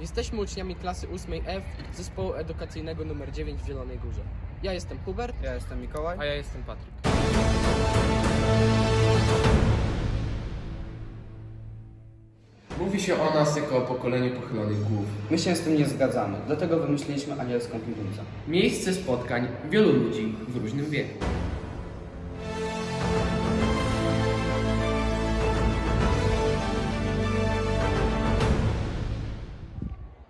Jesteśmy uczniami klasy 8F zespołu edukacyjnego nr 9 w Zielonej Górze. Ja jestem Hubert, Ja jestem Mikołaj. a ja jestem Patryk. Mówi się o nas jako o pokoleniu pochylonych głów. My się z tym nie zgadzamy, dlatego wymyśliliśmy anielską piwnicę. Miejsce spotkań wielu ludzi w różnym wieku.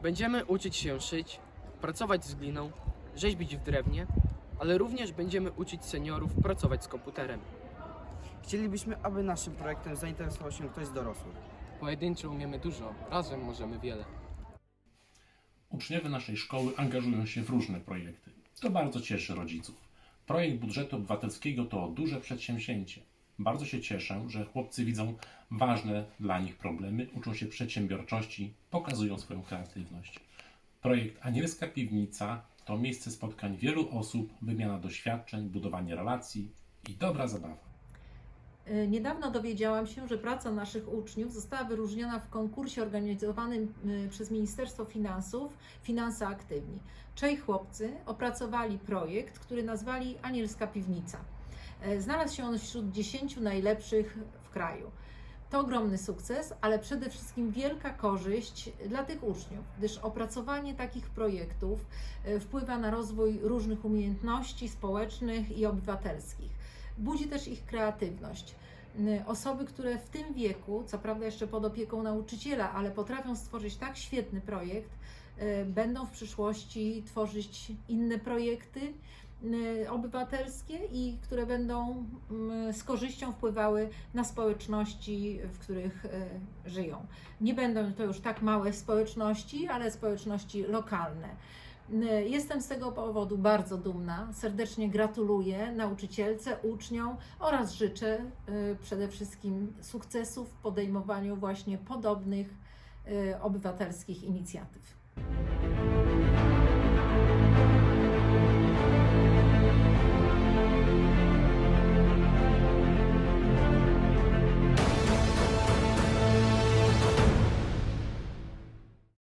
Będziemy uczyć się szyć, pracować z gliną, rzeźbić w drewnie, ale również będziemy uczyć seniorów pracować z komputerem. Chcielibyśmy, aby naszym projektem zainteresował się ktoś z dorosłych. Pojedynczo umiemy dużo, razem możemy wiele. Uczniowie naszej szkoły angażują się w różne projekty. To bardzo cieszy rodziców. Projekt budżetu obywatelskiego to duże przedsięwzięcie. Bardzo się cieszę, że chłopcy widzą ważne dla nich problemy, uczą się przedsiębiorczości, pokazują swoją kreatywność. Projekt Anielska Piwnica to miejsce spotkań wielu osób, wymiana doświadczeń, budowanie relacji i dobra zabawa. Y, Niedawno dowiedziałam się, że praca naszych uczniów została wyróżniona w konkursie organizowanym y, przez Ministerstwo Finansów Finanse Aktywni. Trzej chłopcy opracowali projekt, który nazwali Anielska Piwnica. E, Znalazł się on wśród 10 najlepszych w kraju. To ogromny sukces, ale przede wszystkim wielka korzyść dla tych uczniów, gdyż opracowanie takich projektów e, wpływa na rozwój różnych umiejętności społecznych i obywatelskich. Budzi też ich kreatywność. Y, Osoby, które w tym wieku, co prawda jeszcze pod opieką nauczyciela, ale potrafią stworzyć tak świetny projekt, y, będą w przyszłości tworzyć inne projekty y, obywatelskie i które będą mm, z korzyścią wpływały na społeczności, w których żyją. Nie będą to już tak małe społeczności, ale społeczności lokalne. Jestem z tego powodu bardzo dumna. Serdecznie gratuluję nauczycielce, uczniom oraz życzę y, przede wszystkim sukcesów w podejmowaniu właśnie podobnych y, obywatelskich inicjatyw.